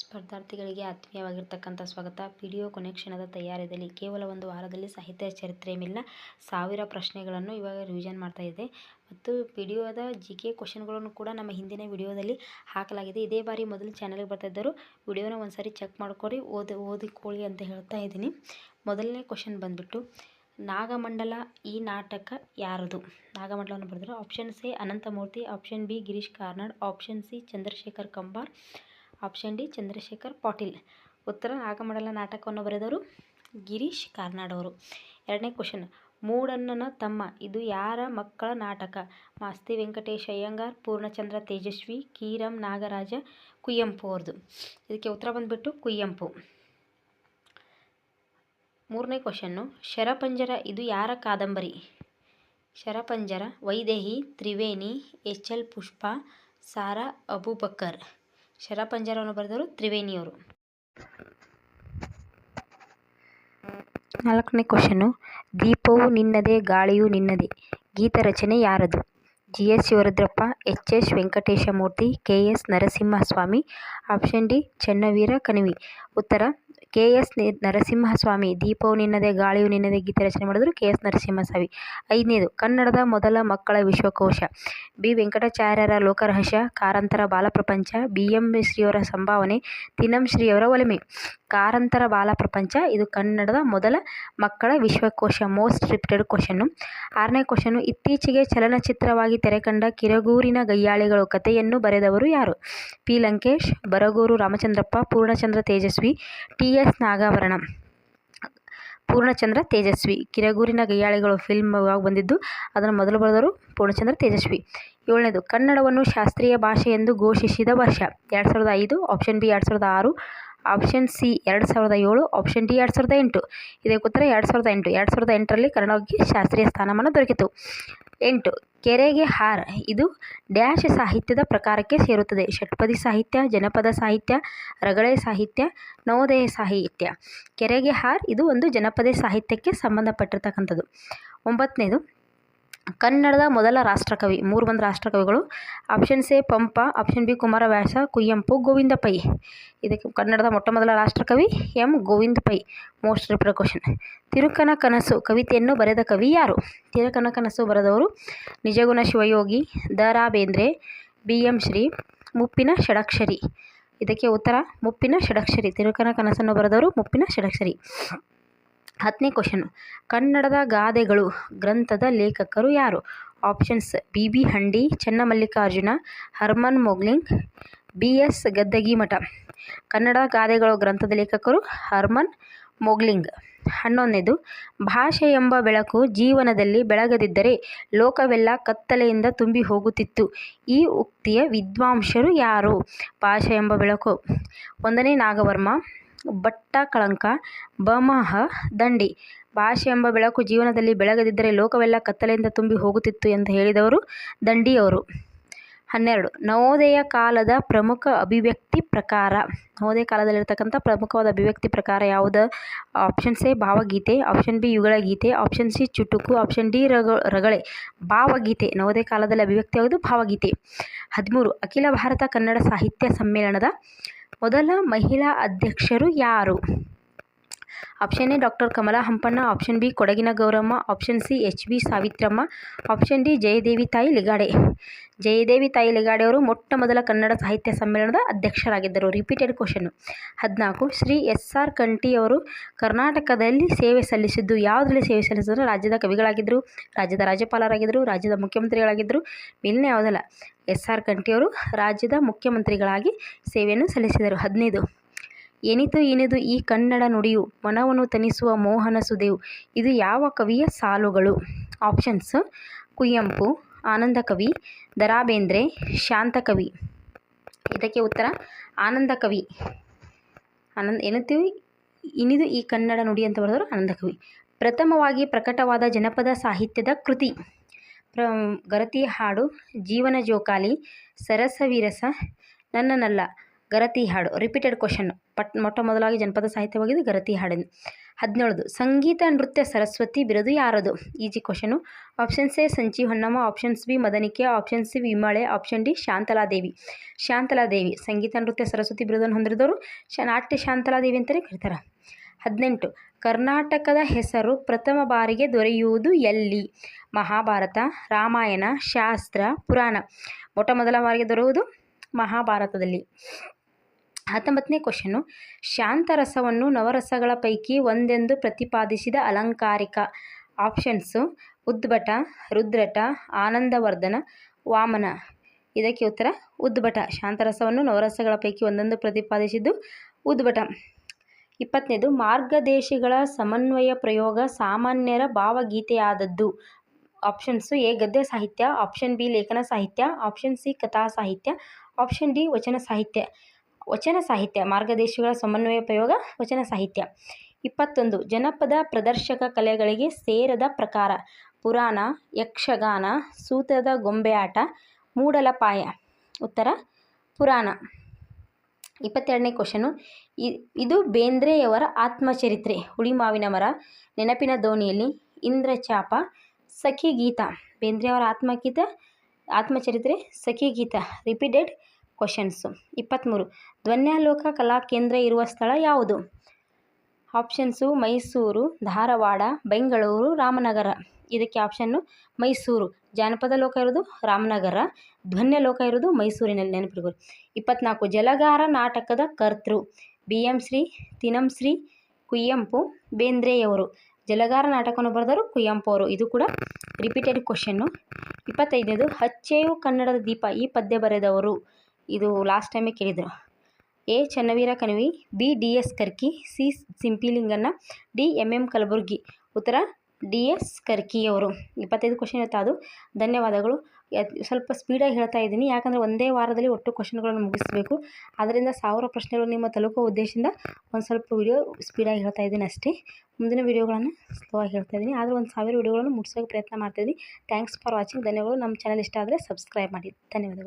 ಸ್ಪರ್ಧಾರ್ಥಿಗಳಿಗೆ ಆತ್ಮೀಯವಾಗಿರ್ತಕ್ಕಂಥ ಸ್ವಾಗತ. ವಿಡಿಯೋ ಕೊನೆ ಕ್ಷಣದ ತಯಾರಿಯಲ್ಲಿ ಕೇವಲ ಒಂದು ವಾರದಲ್ಲಿ ಸಾಹಿತ್ಯ ಚರಿತ್ರೆ ಮೇಲಿನ ಸಾವಿರ ಪ್ರಶ್ನೆಗಳನ್ನು ಇವಾಗ ರಿವಿಷನ್ ಮಾಡ್ತಾ ಇದೆ. ಮತ್ತು ವಿಡಿಯೋದ ಜಿ ಕೆ ಕ್ವಶನ್ಗಳನ್ನು ಕೂಡ ನಮ್ಮ ಹಿಂದಿನ ವಿಡಿಯೋದಲ್ಲಿ ಹಾಕಲಾಗಿದೆ. ಇದೇ ಬಾರಿ ಮೊದಲು ಚಾನಲ್ಗೆ ಬರ್ತಾ ಇದ್ದರು. ವಿಡಿಯೋನ ಒಂದ್ಸರಿ ಚೆಕ್ ಮಾಡ್ಕೊರಿ ಓದಿ, ಓದಿಕೊಳ್ಳಿ ಅಂತ ಹೇಳ್ತಾ ಇದ್ದೀನಿ. ಮೊದಲನೇ ಕ್ವಶನ್ ಬಂದುಬಿಟ್ಟು, ನಾಗಮಂಡಲ ಈ ನಾಟಕ ಯಾರದು? ನಾಗಮಂಡಲವನ್ನು ಬರೆದರು option A Ananthamurthy option B Girish Karnad option C Chandrashekhar Kambar option D Chandrashekhar Patil ಉತ್ತರ ನಾಗಮಂಡಲ ನಾಟಕವನ್ನು ಬರೆದವರು ಗಿರೀಶ್ ಕಾರ್ನಾಡ್ ಅವರು ಎರಡನೇ ಕ್ವಶನ್ ಮೂಡಣ್ಣನ ತಮ್ಮ ಇದು ಯಾರ ಮಕ್ಕಳ ನಾಟಕ ಮಾಸ್ತಿ ವೆಂಕಟೇಶ್ ಅಯ್ಯಂಗಾರ್ ಪೂರ್ಣಚಂದ್ರ ತೇಜಸ್ವಿ ಕೀರಂ ನಾಗರಾಜ ಕುವೆಂಪು ಅವ್ರದ್ದು ಇದಕ್ಕೆ ಉತ್ತರ ಬಂದುಬಿಟ್ಟು ಕುವೆಂಪು ಮೂರನೇ ಕ್ವಶನ್ನು ಶರಪಂಜರ ಇದು ಯಾರ ಕಾದಂಬರಿ ಶರಪಂಜರ ವೈದೇಹಿ ತ್ರಿವೇಣಿ ಎಚ್ ಎಲ್ ಪುಷ್ಪ ಸಾರಾ ಅಬೂಬಕರ್ ಶರಪಂಜರವನ್ನು ಬರೆದರು ತ್ರಿವೇಣಿಯವರು. ನಾಲ್ಕನೇ ಕ್ವಶನ್ನು ದೀಪವು ನಿನ್ನದೇ, ಗಾಳಿಯು ನಿನ್ನದೇ. ಗೀತ ರಚನೆ ಯಾರದು? G. S. Shivarudrappa, H. S. Venkatesha Murthy K. S. Narasimhaswamy. Option D, Channaveera Kanavi. ಉತ್ತರ ಕೆ ಎಸ್ ನರಸಿಂಹಸ್ವಾಮಿ, ದೀಪವು ನಿನ್ನದೇ, ಗಾಳಿಯು ನಿನ್ನದೇ, ಗೀತೆ ರಚನೆ ಮಾಡಿದರು ಕೆ ಎಸ್ ನರಸಿಂಹಸ್ವಾಮಿ. ಐದನೇದು, ಕನ್ನಡದ ಮೊದಲ ಮಕ್ಕಳ ವಿಶ್ವಕೋಶ. ಬಿ. ವೆಂಕಟಾಚಾರ್ಯರ ಲೋಕರಹಸ್ಯ, ಕಾರಂತರ ಬಾಲಪ್ರಪಂಚ, ಬಿ. ಎಂ. ಶ್ರೀಯವರ ಸಂಭಾವನೆ, ತಿನಂ ಶ್ರೀಯವರ ಒಲಿಮೆ. ಕಾರಂತರ ಬಾಲಪ್ರಪಂಚ, ಇದು ಕನ್ನಡದ ಮೊದಲ ಮಕ್ಕಳ ವಿಶ್ವಕೋಶ, ಮೋಸ್ಟ್ ರಿಪಿಟೆಡ್ ಕ್ವಶನ್ನು. ಆರನೇ ಕ್ವಶನ್ನು, ಇತ್ತೀಚೆಗೆ ಚಲನಚಿತ್ರವಾಗಿ ತೆರೆಕಂಡ ಕಿರಗೂರಿನ ಗಯ್ಯಾಳಿಗಳು ಕಥೆಯನ್ನು ಬರೆದವರು ಯಾರು? P. Lankesh, Baraguru Ramachandrappa, Poornachandra Tejaswi, T. S Nagabharana. Poornachandra Tejaswi. ಕಿರಗೂರಿನ ಗಯ್ಯಾಳಿಗಳು ಫಿಲ್ಮ್ ಆಗಿ ಬಂದಿದ್ದು, ಅದನ್ನು ಮೊದಲು ಬರೆದರು ಪೂರ್ಣಚಂದ್ರ ತೇಜಸ್ವಿ. ಏಳನೇದು, ಕನ್ನಡವನ್ನು ಶಾಸ್ತ್ರೀಯ ಭಾಷೆ ಎಂದು ಘೋಷಿಸಿದ ವರ್ಷ. ಎರಡು ಸಾವಿರದ ಐದು ಆಪ್ಷನ್ ಬಿ ಎರಡು ಸಾವಿರದ ಆರು. ಆಪ್ಷನ್ ಸಿ ಎರಡು ಸಾವಿರದ ಏಳು ಆಪ್ಷನ್ ಡಿ ಎರಡು ಸಾವಿರದ ಎಂಟು. ಇದಕ್ಕೆ ಉತ್ತರ ಎರಡು ಸಾವಿರದ ಎಂಟು. ಎರಡು ಸಾವಿರದ ಎಂಟರಲ್ಲಿ ಕನ್ನಡಕ್ಕೆ ಶಾಸ್ತ್ರೀಯ ಸ್ಥಾನಮಾನ ದೊರಕಿತು. ಎಂಟು, ಕೆರೆಗೆ ಹಾರ್. ಇದು ಡ್ಯಾಶ್ ಸಾಹಿತ್ಯದ ಪ್ರಕಾರಕ್ಕೆ ಸೇರುತ್ತದೆ. ಷಟ್ಪದಿ ಸಾಹಿತ್ಯ, ಜನಪದ ಸಾಹಿತ್ಯ, ರಗಳೆ ಸಾಹಿತ್ಯ, ನವೋದಯ ಸಾಹಿತ್ಯ. ಕೆರೆಗೆ ಹಾರ್, ಇದು ಒಂದು ಜನಪದ ಸಾಹಿತ್ಯಕ್ಕೆ ಸಂಬಂಧಪಟ್ಟಿರ್ತಕ್ಕಂಥದ್ದು. ಒಂಬತ್ತನೇದು ಕನ್ನಡದ ಮೊದಲ ರಾಷ್ಟ್ರಕವಿ, ಮೂರು ಮಂದಿ ರಾಷ್ಟ್ರಕವಿಗಳು. Option A Pampa option B Kumaravyasa Kuvempu Govinda Pai ಇದಕ್ಕೆ ಕನ್ನಡದ ಮೊಟ್ಟ ಮೊದಲ ರಾಷ್ಟ್ರಕವಿ M Govinda Pai most repeated question ತಿರುಕನ ಕನಸು, ಕವಿತೆಯನ್ನು ಬರೆದ ಕವಿ ಯಾರು? ತಿರುಕನ ಕನಸು ಬರೆದವರು ನಿಜಗುಣ ಶಿವಯೋಗಿ, ದ ರಾ ಬೇಂದ್ರೆ ಬಿ ಎಂ ಶ್ರೀ, ಮುಪ್ಪಿನ ಷಡಕ್ಷರಿ. ಇದಕ್ಕೆ ಉತ್ತರ, ಮುಪ್ಪಿನ ಷಡಕ್ಷರಿ. ತಿರುಕನ ಕನಸನ್ನು ಬರೆದವರು ಮುಪ್ಪಿನ ಷಡಕ್ಷರಿ. ಹತ್ತನೇ ಕ್ವಶನು ಕನ್ನಡದ ಗಾದೆಗಳು, ಗ್ರಂಥದ ಲೇಖಕರು ಯಾರು? Options B B Handi, Chennamallikarjuna, Hermann Mogling, B S Gaddagimath. Kannada ಗಾದೆಗಳು, ಗ್ರಂಥದ ಲೇಖಕರು ಹರ್ಮನ್ ಮೊಗ್ಲಿಂಗ್. ಹನ್ನೊಂದನೇದು, ಭಾಷೆ ಎಂಬ ಬೆಳಕು ಜೀವನದಲ್ಲಿ ಬೆಳಗದಿದ್ದರೆ ಲೋಕವೆಲ್ಲ ಕತ್ತಲೆಯಿಂದ ತುಂಬಿ ಹೋಗುತ್ತಿತ್ತು. ಈ ಉಕ್ತಿಯ ವಿದ್ವಾಂಸರು ಯಾರು? ಭಾಷೆ ಎಂಬ ಬೆಳಕು. ಒಂದನೇ ನಾಗವರ್ಮ ಬಟ್ಟ ಕಳಂಕ, ಬಮಹ, ದಂಡಿ. ಭಾಷೆ ಎಂಬ ಬೆಳಕು ಜೀವನದಲ್ಲಿ ಬೆಳಗದಿದ್ದರೆ ಲೋಕವೆಲ್ಲ ಕತ್ತಲೆಯಿಂದ ತುಂಬಿ ಹೋಗುತ್ತಿತ್ತು ಎಂದು ಹೇಳಿದವರು ದಂಡಿಯವರು. ಹನ್ನೆರಡು, ನವೋದಯ ಕಾಲದ ಪ್ರಮುಖ ಅಭಿವ್ಯಕ್ತಿ ಪ್ರಕಾರ. ನವೋದಯ ಕಾಲದಲ್ಲಿರ್ತಕ್ಕಂಥ ಪ್ರಮುಖವಾದ ಅಭಿವ್ಯಕ್ತಿ ಪ್ರಕಾರ ಯಾವುದು? ಆಪ್ಷನ್ ಎ ಭಾವಗೀತೆ ಆಪ್ಷನ್ ಬಿ ಯುಗಳ ಗೀತೆ ಆಪ್ಷನ್ ಸಿ ಚುಟುಕು ಆಪ್ಷನ್ ಡಿ ರಗ, ರಗಳೆ. ಭಾವಗೀತೆ, ನವೋದಯ ಕಾಲದಲ್ಲಿ ಅಭಿವ್ಯಕ್ತಿ ಯಾವುದು? ಭಾವಗೀತೆ. ಹದಿಮೂರು, ಅಖಿಲ ಭಾರತ ಕನ್ನಡ ಸಾಹಿತ್ಯ ಸಮ್ಮೇಳನದ ಮೊದಲ ಮಹಿಳಾ ಅಧ್ಯಕ್ಷರು ಯಾರು? Option A doctor Kamala Hampanna option B ಕೊಡಗಿನ Gowramma option C H B Savitramma option D Jayadevi Tayi Ligade Jayadevi ತಾಯಿ ಲಿಗಾಡೆ ಅವರು ಮೊಟ್ಟ ಮೊದಲ ಕನ್ನಡ ಸಾಹಿತ್ಯ ಸಮ್ಮೇಳನದ ಅಧ್ಯಕ್ಷರಾಗಿದ್ದರು. ರಿಪೀಟೆಡ್ ಕ್ವಶನ್ ಹದಿನಾಲ್ಕು, ಶ್ರೀ ಎಸ್ ಆರ್ ಕಂಠಿಯವರು ಕರ್ನಾಟಕದಲ್ಲಿ ಸೇವೆ ಸಲ್ಲಿಸಿದ್ದು, ಯಾವುದರಲ್ಲಿ ಸೇವೆ ಸಲ್ಲಿಸಿದ್ರು? ರಾಜ್ಯದ ಕವಿಗಳಾಗಿದ್ದರು ರಾಜ್ಯದ ರಾಜ್ಯಪಾಲರಾಗಿದ್ದರು ರಾಜ್ಯದ ಮುಖ್ಯಮಂತ್ರಿಗಳಾಗಿದ್ದರು ಮೇಲಿನ ಯಾವುದಲ್ಲ. ಎಸ್ ಆರ್ ಕಂಠಿಯವರು ರಾಜ್ಯದ ಮುಖ್ಯಮಂತ್ರಿಗಳಾಗಿ ಸೇವೆಯನ್ನು ಸಲ್ಲಿಸಿದರು. ಹದಿನೈದು ಎನಿತು ಇನಿದು ಈ ಕನ್ನಡ ನುಡಿಯು ಮನವನ್ನು ತನಿಸುವ ಮೋಹನ ಸುದೇವು ಇದು ಯಾವ ಕವಿಯ ಸಾಲುಗಳು? ಆಪ್ಷನ್ಸ್ ಕುವೆಂಪು ಆನಂದ ಕವಿ ದರಾಬೇಂದ್ರೆ ಶಾಂತ ಕವಿ ಇದಕ್ಕೆ ಉತ್ತರ ಆನಂದ ಕವಿ ಆನಂದ, ಎನಿತು ಇನಿದು ಈ ಕನ್ನಡ ನುಡಿ ಅಂತ ಬರೆದರು ಆನಂದ ಕವಿ ಪ್ರಥಮವಾಗಿ ಪ್ರಕಟವಾದ ಜನಪದ ಸಾಹಿತ್ಯದ ಕೃತಿ. ಪ್ರ ಗರತಿ ಹಾಡು, ಜೀವನ ಜೋಕಾಲಿ, ಸರಸವಿರಸ, ನನ್ನನಲ್ಲ. ಗರತಿ ಹಾಡು ರಿಪೀಟೆಡ್ ಕ್ವಶನ್ ಪಟ್, ಮೊಟ್ಟ ಮೊದಲಾಗಿ ಜನಪದ ಸಾಹಿತ್ಯವಾಗಿದೆ ಗರತಿ ಹಾಡಿನ. ಹದಿನೇಳದು, ಸಂಗೀತ ನೃತ್ಯ ಸರಸ್ವತಿ ಬಿರುದು ಯಾರದು? Easy question options A Sanchi Honnamma. Options B, Madanike. Option C, Vimale. Option D Shantaladevi Shantaladevi ಸಂಗೀತ ನೃತ್ಯ ಸರಸ್ವತಿ ಬಿರುದನ್ನು ಹೊಂದಿರಿದವರು ನಾಟ್ಯ ಶಾಂತಲಾದೇವಿ ಅಂತಲೇ ಕರೀತಾರೆ. ಹದಿನೆಂಟು, ಕರ್ನಾಟಕದ ಹೆಸರು ಪ್ರಥಮ ಬಾರಿಗೆ ದೊರೆಯುವುದು ಎಲ್ಲಿ? ಮಹಾಭಾರತ, ರಾಮಾಯಣ, ಶಾಸ್ತ್ರ, ಪುರಾಣ. ಮೊಟ್ಟ ಮೊದಲ ಬಾರಿಗೆ ದೊರೆಯುವುದು ಮಹಾಭಾರತದಲ್ಲಿ. ಹತ್ತೊಂಬತ್ತನೇ ಕ್ವಶನು ಶಾಂತರಸವನ್ನು ನವರಸಗಳ ಪೈಕಿ ಒಂದೆಂದು ಪ್ರತಿಪಾದಿಸಿದ ಅಲಂಕಾರಿಕ. ಆಪ್ಷನ್ಸು ಉದ್ಭಟ, ರುದ್ರಟ, ಆನಂದವರ್ಧನ, ವಾಮನ. ಇದಕ್ಕೆ ಉತ್ತರ ಉದ್ಭಟ. ಶಾಂತರಸವನ್ನು ನವರಸಗಳ ಪೈಕಿ ಒಂದೊಂದು ಪ್ರತಿಪಾದಿಸಿದ್ದು ಉದ್ಭಟ. ಇಪ್ಪತ್ತನೇದು, ಮಾರ್ಗದೇಶಿಗಳ ಸಮನ್ವಯ ಪ್ರಯೋಗ ಸಾಮಾನ್ಯರ ಭಾವಗೀತೆಯಾದದ್ದು. ಆಪ್ಷನ್ಸು ಎ, ಗದ್ಯ ಸಾಹಿತ್ಯ. ಆಪ್ಷನ್ ಬಿ, ಲೇಖನ ಸಾಹಿತ್ಯ. ಆಪ್ಷನ್ ಸಿ, ಕಥಾ ಸಾಹಿತ್ಯ. ಆಪ್ಷನ್ ಡಿ, ವಚನ ಸಾಹಿತ್ಯ. ವಚನ ಸಾಹಿತ್ಯ ಮಾರ್ಗದೇಶಗಳ ಸಮನ್ವಯ ಪ್ರಯೋಗ, ವಚನ ಸಾಹಿತ್ಯ. ಇಪ್ಪತ್ತೊಂದು, ಜನಪದ ಪ್ರದರ್ಶಕ ಕಲೆಗಳಿಗೆ ಸೇರದ ಪ್ರಕಾರ. ಪುರಾಣ, ಯಕ್ಷಗಾನ, ಸೂತ್ರದ ಗೊಂಬೆಯಾಟ, ಮೂಡಲಪಾಯ. ಉತ್ತರ, ಪುರಾಣ. ಇಪ್ಪತ್ತೆರಡನೇ ಕ್ವಶನು ಇದು ಬೇಂದ್ರೆಯವರ ಆತ್ಮಚರಿತ್ರೆ. ಹುಳಿಮಾವಿನ ಮರ, ನೆನಪಿನ ದೋಣಿಯಲ್ಲಿ, ಇಂದ್ರಚಾಪ ಸಖಿ ಗೀತ ಬೇಂದ್ರೆಯವರ ಆತ್ಮಗೀತ, ಆತ್ಮಚರಿತ್ರೆ ಸಖಿ ಗೀತ ರಿಪೀಟೆಡ್ ಕ್ವಶನ್ಸು ಇಪ್ಪತ್ತ್ಮೂರು ಧ್ವನ್ಯಾಲೋಕ ಕಲಾ ಕೇಂದ್ರ ಇರುವ ಸ್ಥಳ ಯಾವುದು? ಆಪ್ಷನ್ಸು ಮೈಸೂರು, ಧಾರವಾಡ, ಬೆಂಗಳೂರು, ರಾಮನಗರ. ಇದಕ್ಕೆ ಆಪ್ಷನ್ನು ಮೈಸೂರು. ಜಾನಪದ ಲೋಕ ಇರೋದು ರಾಮನಗರ ಧ್ವನ್ಯ ಲೋಕ ಇರೋದು ಮೈಸೂರಿನಲ್ಲಿ ನೆನಪಿಡ್ಬೋದು ಇಪ್ಪತ್ನಾಲ್ಕು, ಜಲಗಾರ ನಾಟಕದ ಕರ್ತೃ. ಬಿ ಎಂ ಶ್ರೀ ತಿನಂ ಶ್ರೀ ಕುಯ್ಯಂಪು ಬೇಂದ್ರೆಯವರು. ಜಲಗಾರ ನಾಟಕವನ್ನು ಬರೆದರು ಕುಯ್ಯಂಪು ಅವರು. ಇದು ಕೂಡ ರಿಪೀಟೆಡ್ ಕ್ವಶನ್ನು ಇಪ್ಪತ್ತೈದನೇದು, ಹಚ್ಚೆಯು ಕನ್ನಡದ ದೀಪ. ಈ ಪದ್ಯ ಬರೆದವರು ಇದು ಲಾಸ್ಟ್ ಟೈಮೇ ಕೇಳಿದರು. A Channaveera Kanavi, B D S Karki, C Simpilinganna D M M Kalburgi. ಉತ್ತರ, ಡಿ ಎಸ್ ಕರ್ಕಿಯವರು. ಇಪ್ಪತ್ತೈದು ಕ್ವಶನ್ ಇರುತ್ತೆ ಅದು. ಧನ್ಯವಾದಗಳು. ಸ್ವಲ್ಪ ಸ್ಪೀಡಾಗಿ ಹೇಳ್ತಾ ಇದ್ದೀನಿ. ಯಾಕಂದರೆ ಒಂದೇ ವಾರದಲ್ಲಿ ಒಟ್ಟು ಕ್ವಶನ್ಗಳನ್ನು ಮುಗಿಸಬೇಕು. ಅದರಿಂದ ಸಾವಿರ ಪ್ರಶ್ನೆಗಳು ನಿಮ್ಮ ತಲುಪುವ ಉದ್ದೇಶದಿಂದ ಒಂದು ಸ್ವಲ್ಪ ವಿಡಿಯೋ ಸ್ಪೀಡಾಗಿ ಹೇಳ್ತಾ ಇದ್ದೀನಿ ಅಷ್ಟೇ. ಮುಂದಿನ ವಿಡಿಯೋಗಳನ್ನು ಸ್ಲೋ ಹೇಳ್ತಾ ಇದ್ದೀನಿ. ಆದರೆ ಒಂದು ಸಾವಿರ ವಿಡಿಯೋಗಳನ್ನು ಮುಗಿಸೋಕೆ ಪ್ರಯತ್ನ ಮಾಡ್ತಾಯಿದ್ದೀನಿ ಥ್ಯಾಂಕ್ಸ್ ಫಾರ್ ವಾಚಿಂಗ್ ಧನ್ಯವಾದಗಳು. ನಮ್ಮ ಚಾನಲ್ ಇಷ್ಟ ಆದರೆ ಸಬ್ಸ್ಕ್ರೈಬ್ ಮಾಡಿ. ಧನ್ಯವಾದಗಳು.